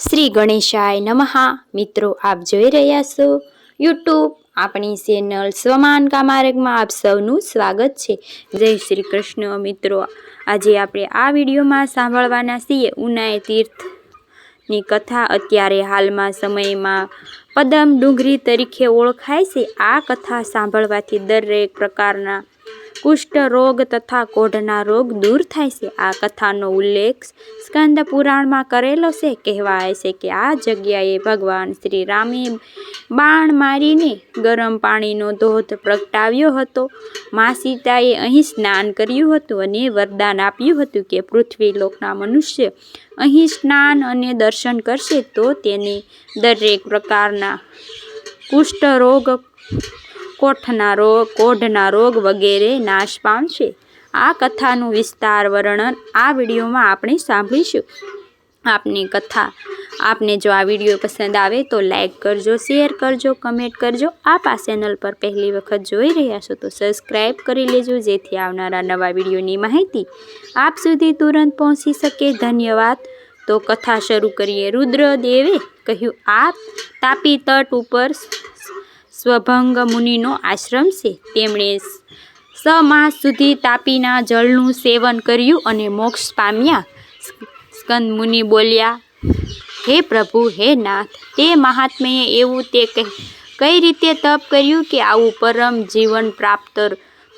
શ્રી ગણેશાય નમઃ. મિત્રો, આપ જોઈ રહ્યા છો યુટ્યુબ આપણી ચેનલ સ્વમાન કામાર્ગમાં આપ સૌનું સ્વાગત છે. જય શ્રી કૃષ્ણ, મિત્રો. આજે આપણે આ વિડીયોમાં સાંભળવાના છીએ ઉનાય તીર્થની કથા. અત્યારે હાલમાં સમયમાં પદમ ડુંગરી તરીકે ઓળખાય છે. આ કથા સાંભળવાથી દરેક પ્રકારના કુષ્ઠ રોગ તથા કોઢના રોગ દૂર થાય છે. આ કથાનો ઉલ્લેખ સ્કંદ પુરાણમાં કરેલો છે. કહેવાય છે કે આ જગ્યાએ ભગવાન શ્રી રામે બાણ મારીને ગરમ પાણીનો ધોધ પ્રગટાવ્યો હતો. મા સીતાએ અહીં સ્નાન કર્યું હતું અને વરદાન આપ્યું હતું કે પૃથ્વી લોકના મનુષ્ય અહીં સ્નાન અને દર્શન કરશે તો તેને દરેક પ્રકારના કુષ્ઠ રોગ કોઠના રોગ, કોઢના રોગ વગેરે નાશ પામશે. આ કથાનું વિસ્તાર વર્ણન આ વિડીયોમાં આપણે સાંભળીશું. આપની કથા. આપને જો આ વીડિયો પસંદ આવે તો લાઈક કરજો, શેર કરજો, કમેન્ટ કરજો. આપ આ ચેનલ પર પહેલી વખત જોઈ રહ્યા છો તો સબસ્ક્રાઈબ કરી લેજો, જેથી આવનારા નવા વિડીયોની માહિતી આપ સુધી તુરંત પહોંચી શકે. ધન્યવાદ. તો કથા શરૂ કરીએ. રુદ્રદેવે કહ્યું આ તાપી તટ ઉપર સ્વભંગ મુનિનો આશ્રમ છે. તેમણે સ માસ સુધી તાપીના જળનું સેવન કર્યું અને મોક્ષ પામ્યા. સ્કંદ મુનિ બોલ્યા, હે પ્રભુ, હે નાથ, તે મહાત્મ્યએ એવું તે કહી કઈ રીતે તપ કર્યું કે આવું પરમ જીવન પ્રાપ્ત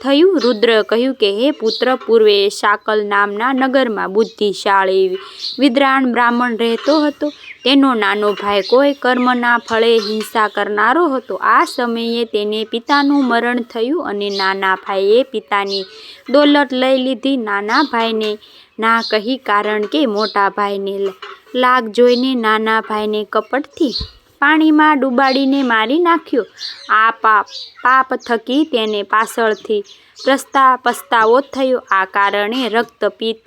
થયું. રુદ્ર કહ્યું કે, હે પુત્ર, પૂર્વે શાકલ નામના નગરમાં બુદ્ધિશાળી વિદ્રાણ બ્રાહ્મણ રહેતો હતો. તેનો નાનો ભાઈ કોઈ કર્મના ફળે હિંસા કરનારો હતો. આ સમયે તેને પિતાનું મરણ થયું અને નાના ભાઈએ પિતાની દોલત લઈ લીધી. નાના ભાઈને ના કહી કારણ કે મોટા ભાઈને લાગ જોઈને નાના ભાઈને કપટથી પાણીમાં ડૂબાડીને મારી નાખ્યો. આ પાપ પાપ થકી તેને પાછળથી પ્રસ્તા પસ્તાવો થયો. આ કારણે રક્તપિત્ત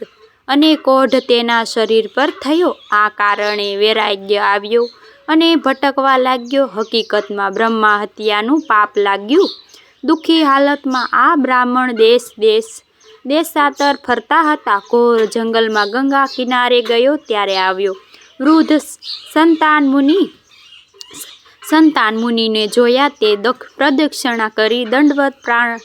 અને કોઢ તેના શરીર પર થયો. આ કારણે વૈરાગ્ય આવ્યો અને ભટકવા લાગ્યો. હકીકતમાં બ્રહ્મા હત્યાનું પાપ લાગ્યું. દુઃખી હાલતમાં આ બ્રાહ્મણ દેશ દેશ દેશાતર ફરતા હતા. ઘોર જંગલમાં ગંગા કિનારે ગયો, ત્યારે આવ્યો વૃદ્ધ સંતાન મુનિ સંતાન મુનિને જોયા તે પ્રદક્ષિણા કરી દંડવત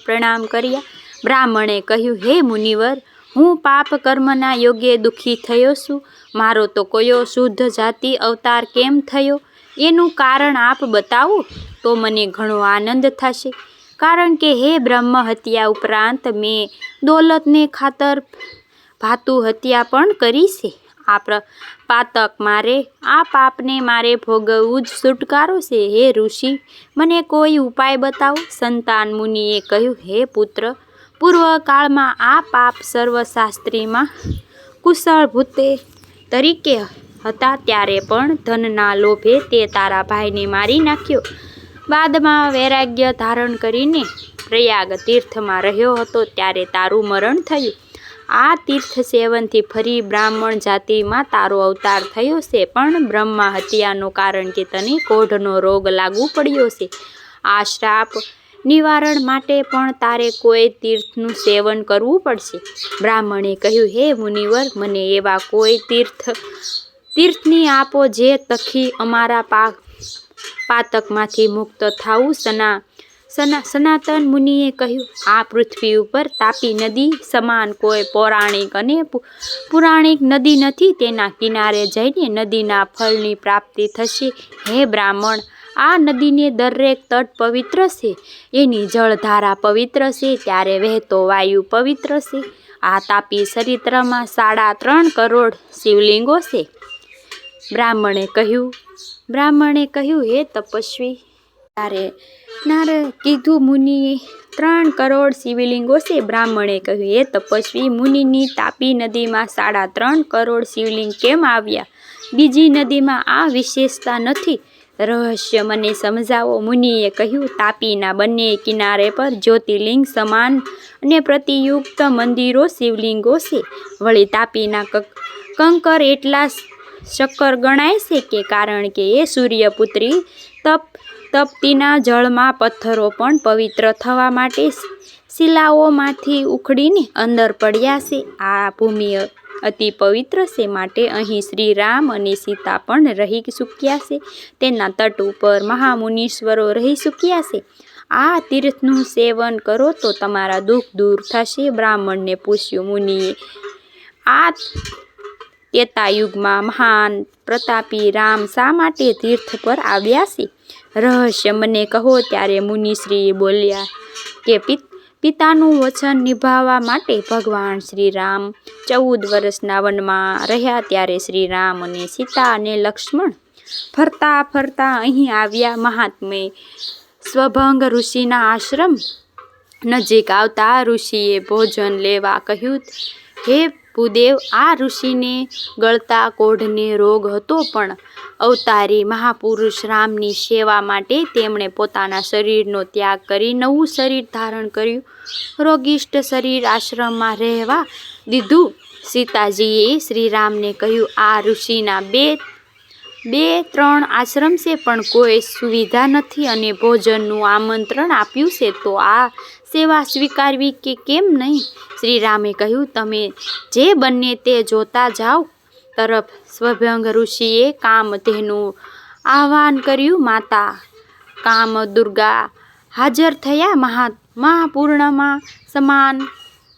પ્રણામ કર્યા. બ્રાહ્મણે કહ્યું, હે મુનિવર, હું પાપ કર્મના યોગ્ય દુઃખી થયો છું. મારો તો કયો શુદ્ધ જાતિ અવતાર કેમ થયો? એનું કારણ આપ બતાવો, તો મને ઘણો આનંદ થશે. કારણ કે હે બ્રહ્મ હત્યા ઉપરાંત મેં દોલતને ખાતર ભાતુ હત્યા પણ કરી છે. આ પાતક. મારે આ પાપને મારે ભોગવવું જ છુટકારો છે, હે ઋષિ. મને કોઈ ઉપાય બતાવો? સંતાન મુનિએ કહ્યું, હે પુત્ર, પૂર્વકાળમાં આ પાપ સર્વશાસ્ત્રીમાં કુશળ ભૂતે તરીકે હતા ત્યારે પણ ધનના લોભે તે તારા ભાઈને મારી નાખ્યો. બાદમાં વૈરાગ્ય ધારણ કરીને પ્રયાગ તીર્થમાં રહ્યો હતો ત્યારે તારું મરણ થયું. આ તીર્થ સેવનથી ફરી બ્રાહ્મણ જાતિમાં તારો અવતાર થયો છે. પણ બ્રહ્મા હત્યાનું કારણ કે તને કોઢનો રોગ લાગુ પડ્યો છે. આ શ્રાપ નિવારણ માટે પણ તારે કોઈ તીર્થનું સેવન કરવું પડશે. બ્રાહ્મણે કહ્યું, હે મુનિવર, મને એવા કોઈ તીર્થ, તીર્થની આપો જે તખી અમારા પા, પાતકમાંથી મુક્ત થાવું સના સના, સનાતન મુનિએ કહ્યું, આ પૃથ્વી ઉપર તાપી નદી સમાન કોઈ પૌરાણિક અને પુરાણિક નદી નથી. તેના કિનારે જઈને નદીના ફળની પ્રાપ્તિ થશે. હે બ્રાહ્મણ, આ નદીને દરેક તટ પવિત્ર છે. એની જળધારા પવિત્ર છે. ત્યારે વહેતો વાયુ પવિત્ર છે. આ તાપી ચરિત્રમાં સાડા ત્રણ કરોડ શિવલિંગો છે. બ્રાહ્મણે કહ્યું બ્રાહ્મણે કહ્યું, હે તપસ્વી તારે નારે કીધું મુનિએ ત્રણ કરોડ શિવલિંગો છે. બ્રાહ્મણે કહ્યું એ તપસ્વી, મુનિની તાપી નદીમાં સાડા ત્રણ કરોડ શિવલિંગ કેમ આવ્યા? બીજી નદીમાં આ વિશેષતા નથી. રહસ્ય મને સમજાવો. મુનિએ કહ્યું, તાપીના બંને કિનારે પર જ્યોતિર્લિંગ સમાન અને પ્રતિયુક્ત મંદિરો શિવલિંગો છે. વળી તાપીના કંકર એટલા શક્કર ગણાય છે કે કારણ કે એ સૂર્યપુત્રી તપ, તપતીના જળમાં પથ્થરો પણ પવિત્ર થવા માટે શિલાઓમાંથી ઉખડીને અંદર પડ્યા છે. આ ભૂમિ અતિ પવિત્ર છે માટે અહીં શ્રી રામ અને સીતા પણ રહી ચૂક્યા છે. તેના તટ ઉપર મહામુનીશ્વરો રહી ચૂક્યા છે. આ તીર્થનું સેવન કરો તો તમારા દુઃખ દૂર થશે. બ્રાહ્મણને પૂછ્યું મુનિએ, આ ત્રેતાયુગમાં મહાન પ્રતાપી રામ શા માટે તીર્થ પર આવ્યા છે? રહસ્ય મને કહો, ત્યારે મુનિશ્રીએ બોલ્યા કે, પિત, પિતાનું વચન નિભાવવા માટે ભગવાન શ્રી રામ ચૌદ વર્ષના વનમાં રહ્યા ત્યારે શ્રી રામ અને સીતા અને લક્ષ્મણ ફરતા ફરતા અહીં આવ્યા. મહાત્મે સ્વભંગ ઋષિના આશ્રમ નજીક આવતા ઋષિએ ભોજન લેવા કહ્યું, હે ભૂદેવ આ ઋષિને ગળતા કોઢને રોગ હતો પણ અવતારી મહાપુરુષ રામની સેવા માટે તેમણે પોતાના શરીરનો ત્યાગ કરી નવું શરીર ધારણ કર્યું. રોગિષ્ટ શરીર આશ્રમમાં રહેવા દીધું. સીતાજીએ શ્રીરામને કહ્યું, આ ઋષિના બે બે, ત્રણ આશ્રમ છે પણ કોઈ સુવિધા નથી અને ભોજનનું આમંત્રણ આપ્યું છે તો આ સેવા સ્વીકારવી કે કેમ નહીં? શ્રીરામે કહ્યું, તમે જે બંને તે જોતા જાઓ. તરફ સ્વભંગ ઋષિએ કામધેનું આહવાન કર્યું, માતા, કામ દુર્ગા હાજર થયા મહા, મહાપૂર્ણમાં સમાન.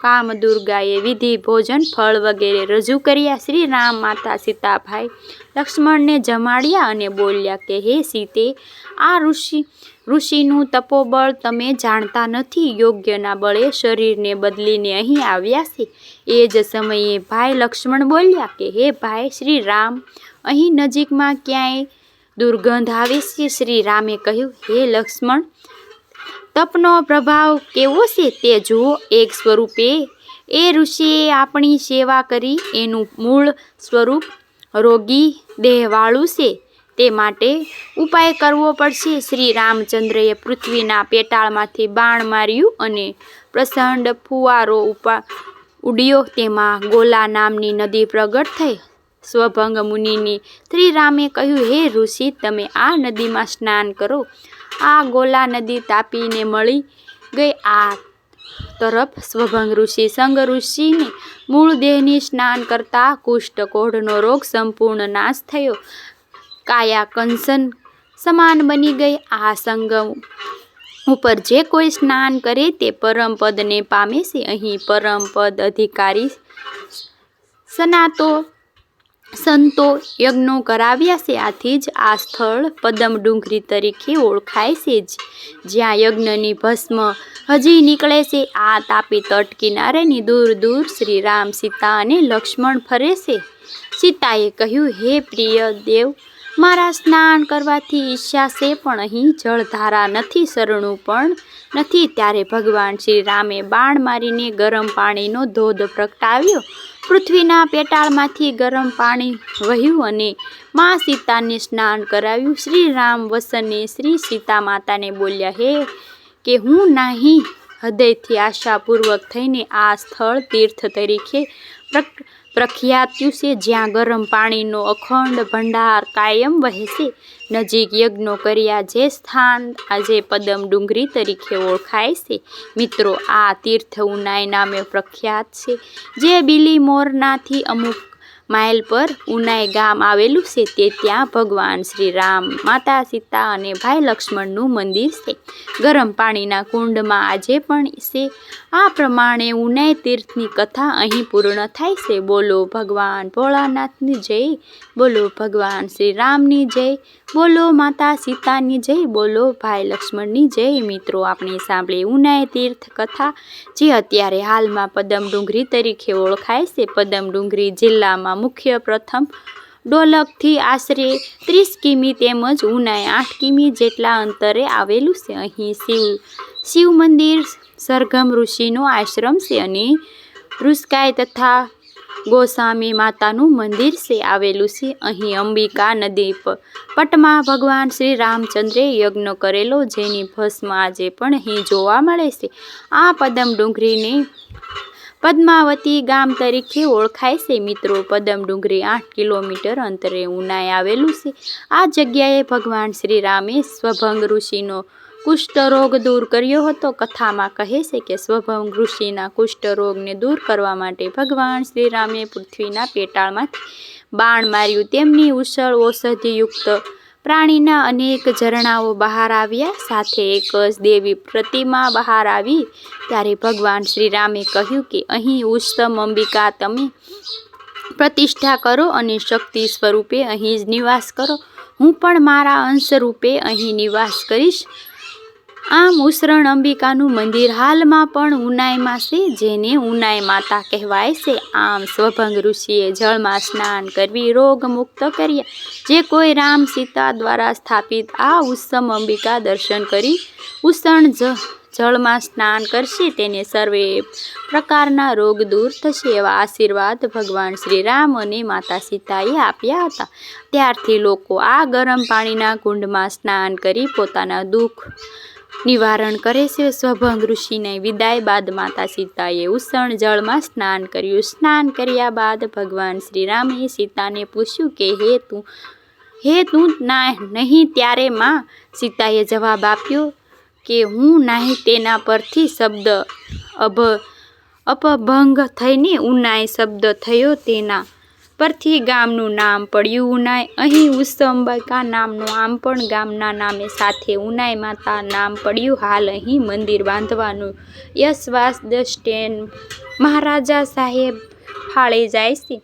કામ દુર્ગાએ વિધિ, ભોજન, ફળ વગેરે રજૂ કર્યા. શ્રી રામ માતા સીતાભાઈ લક્ષ્મણને જમાડ્યા અને બોલ્યા કે, હે સીતે, આ ઋષિ ઋષિનું તપોબળ તમે જાણતા નથી, યોગ્યના બળે શરીરને બદલીને અહીં આવ્યા છે. એ જ સમયે ભાઈ લક્ષ્મણ બોલ્યા કે, હે ભાઈ શ્રી રામ અહીં નજીકમાં ક્યાંય દુર્ગંધ આવે છે? શ્રી રામે કહ્યું, હે લક્ષ્મણ, તપનો પ્રભાવ કેવો છે તે જુઓ. એક સ્વરૂપે એ ઋષિએ આપણી સેવા કરી, એનું મૂળ સ્વરૂપ રોગી દેહવાળું છે. તે માટે ઉપાય કરવો પડશે. શ્રી રામચંદ્રએ પૃથ્વીના પેટાળમાંથી બાણ માર્યું અને પ્રસંડ ફુવારો ઉપા ઉડ્યો. તેમાં ગોલા નામની નદી પ્રગટ થઈ. સ્વભંગ મુનિની શ્રીરામે કહ્યું, હે ઋષિ, તમે આ નદીમાં સ્નાન કરો. આ ગોલા નદી તાપીને મળી ગઈ. આ તરફ સ્વભંગ ઋષિ સંગ ઋષિને મૂળ દેહની સ્નાન કરતા કુષ્ઠકોઢનો રોગ સંપૂર્ણ નાશ થયો. કાયા કંસન સમાન બની ગઈ આ સંગમ. ઉપર જે કોઈ સ્નાન કરે તે પરમપદને પામે છે. અહીં પરમપદ અધિકારી સનાતો સંતો યજ્ઞો કરાવ્યા છે. આથી જ આ સ્થળ પદમ ડુંગરી તરીકે ઓળખાય છે. જ જ્યાં યજ્ઞની ભસ્મ હજી નીકળે છે. આ તાપી તટ કિનારેની દૂર દૂર શ્રી રામ સીતા અને લક્ષ્મણ ફરે છે. સીતાએ કહ્યું, હે પ્રિય દેવ મારા સ્નાન કરવાથી છે, પણ અહીં જળધારા નથી શરણું પણ નથી. ત્યારે ભગવાન શ્રી રામે બાણ મારીને ગરમ પાણીનો ધોધ પ્રગટાવ્યો. પૃથ્વીના પેટાળમાંથી ગરમ પાણી વહ્યું અને મા સીતાને સ્નાન કરાવ્યું. શ્રી રામ વસને શ્રી સીતા માતાને બોલ્યા, હે, કે હું નહીં હૃદયથી આશાપૂર્વક થઈને આ સ્થળ તીર્થ તરીકે પ્રક પ્રખ્યાત્યું છે, જ્યાં ગરમ પાણીનો અખંડ ભંડાર કાયમ વહેશે. નજીક યજ્ઞો કર્યા જે સ્થાન આજે પદમ ડુંગરી તરીકે ઓળખાય છે. મિત્રો, આ તીર્થ ઉનાઈ નામે પ્રખ્યાત છે, જે બિલી મોરનાથી અમુક માઇલ પર ઉનાઈ ગામ આવેલું છે તે ત્યાં ભગવાન શ્રી રામ, માતા સીતા અને ભાઈ લક્ષ્મણનું મંદિર છે. ગરમ પાણીના કુંડમાં આજે પણ છે. આ પ્રમાણે ઉનાઈ તીર્થની કથા અહીં પૂર્ણ થાય છે. બોલો ભગવાન ભોળાનાથની જય, બોલો ભગવાન શ્રી રામની જય, બોલો માતા સીતાની જય, બોલો ભાઈ લક્ષ્મણની જય. મિત્રો, આપણે સાંભળી ઉનાઈ તીર્થ કથા, જે અત્યારે હાલમાં પદમ ડુંગરી તરીકે ઓળખાય છે. પદમ ડુંગરી જિલ્લામાં મુખ્ય પ્રથમ. ડોલકથી આશરે ત્રીસ કિમી તેમજ ઉનાઈ આઠ કિમી જેટલા અંતરે આવેલું છે. અહીં શિવ શિવ મંદિર, સરગમ ઋષિનો આશ્રમ છે અને ઋષકાય તથા ગોસ્વામી માતાનું મંદિર છે આવેલું છે. અહીં અંબિકા નદી પટમાં ભગવાન શ્રી રામચંદ્રે યજ્ઞ કરેલો જેની ભસ્મ આજે પણ અહીં જોવા મળે છે. આ પદમ ડુંગરીને પદ્માવતી ગામ તરીકે ઓળખાય છે મિત્રો. પદમ ડુંગરી આઠ કિલોમીટર અંતરે ઉનાઈ આવેલું છે. આ જગ્યાએ ભગવાન શ્રી રામે સ્વભંગ ઋષિનો કુષ્ઠરોગ દૂર કર્યો હતો. કથામાં કહે છે કે સ્વભંગ ઋષિના કુષ્ઠરોગને દૂર કરવા માટે ભગવાન શ્રીરામે પૃથ્વીના પેટાળમાંથી બાણ માર્યું. તેમની ઉછળ ઔષધિયુક્ત પ્રાણીના અનેક ઝરણાઓ બહાર આવ્યા. સાથે એક દેવી પ્રતિમા બહાર આવી. ત્યારે ભગવાન શ્રીરામે કહ્યું કે, અહીં ઉત્તમ અંબિકા તમે પ્રતિષ્ઠા કરો અને શક્તિ સ્વરૂપે અહીં જ નિવાસ કરો. હું પણ મારા અંશ રૂપે અહીં નિવાસ કરીશ. આમ ઉસરણ અંબિકાનું મંદિર હાલમાં પણ ઉનાઈમાં છે, જેને ઉનાઈ માતા કહેવાય છે. આમ સ્વભંગ ઋષિએ જળમાં સ્નાન કરવી રોગ મુક્ત કર્યા. જે કોઈ રામ સીતા દ્વારા સ્થાપિત આ ઉત્સમ અંબિકા દર્શન કરી ઉષણ જ જળમાં સ્નાન કરશે, તેને સર્વે પ્રકારના રોગ દૂર થશે એવા આશીર્વાદ ભગવાન શ્રી રામ અને માતા સીતાએ આપ્યા હતા. ત્યારથી લોકો આ ગરમ પાણીના કુંડમાં સ્નાન કરી પોતાના દુઃખ નિવારણ કરે છે સ્વભંગ ઋષિને. વિદાય બાદ માતા સીતાએ ઉષણ જળમાં સ્નાન કર્યું. સ્નાન કર્યા બાદ ભગવાન શ્રી રામે સીતાને પૂછ્યું કે, હે તું હે તું ના નહીં ત્યારે માં? સીતાએ જવાબ આપ્યો કે, હું નાહી તેના પરથી શબ્દ અભ, અપભંગ થઈને ઉનાય શબ્દ થયો તેના પરથી ગામનું નામ પડ્યું ઉનાઈ અહીં ઉત્સંબકા નામનું આમ પણ ગામના નામે સાથે ઉનાઈ માતા નામ પડ્યું. હાલ અહીં મંદિર બાંધવાનું. યશવાસ દસ્ટેન મહારાજા સાહેબ ફાળે જાય છે.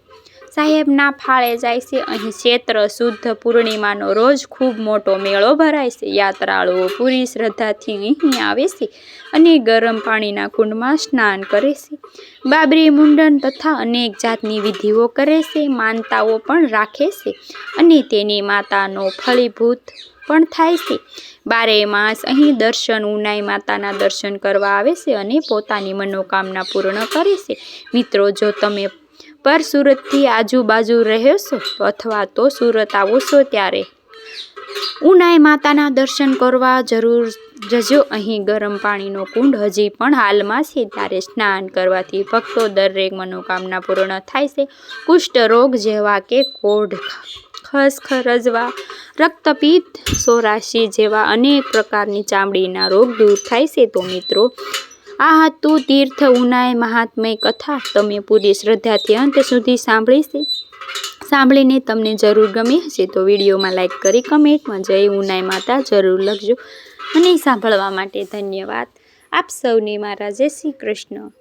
સાહેબના ફાળે જાય છે. અહીં ક્ષેત્ર શુદ્ધ પૂર્ણિમાનો રોજ ખૂબ મોટો મેળો ભરાય છે. યાત્રાળુઓ પૂરી શ્રદ્ધાથી અહીં આવે છે અને ગરમ પાણીના કુંડમાં સ્નાન કરે છે. બાબરી મુંડન તથા અનેક જાતની વિધિઓ કરે છે, માનતાઓ પણ રાખે છે અને તેની માતાનો ફળીભૂત પણ થાય છે. બારે માસ અહીં દર્શન, ઉનાઈ માતાના દર્શન કરવા આવે છે અને પોતાની મનોકામના પૂર્ણ કરે છે. મિત્રો, જો તમે પર સુરતથી આજુબાજુ રહેશો અથવા તો સુરત આવશો ત્યારે. ઉનાઈ માતાના દર્શન કરવા જરૂર જજો. અહીં ગરમ પાણીનો કુંડ હજી પણ હાલમાં છે. ત્યારે સ્નાન કરવાથી ભક્તો દરેક મનોકામના પૂર્ણ થાય છે. કુષ્ઠ રોગ જેવા કે કોઢ ખસખરજવા રક્તપિત્ત, સોરાશી જેવા અનેક પ્રકારની ચામડીના રોગ દૂર થાય છે. તો મિત્રો આ હતું તીર્થ ઉનાઈ મહાત્મય કથા તમે પૂરી શ્રદ્ધાથી અંત સુધી સાંભળીશે સાંભળીને તમને જરૂર ગમી હશે તો વિડીયોમાં લાઈક કરી, કમેન્ટમાં જય ઉનાઈ માતા જરૂર લખજો. અને સાંભળવા માટે ધન્યવાદ. આપ સૌને મારા જય શ્રી કૃષ્ણ.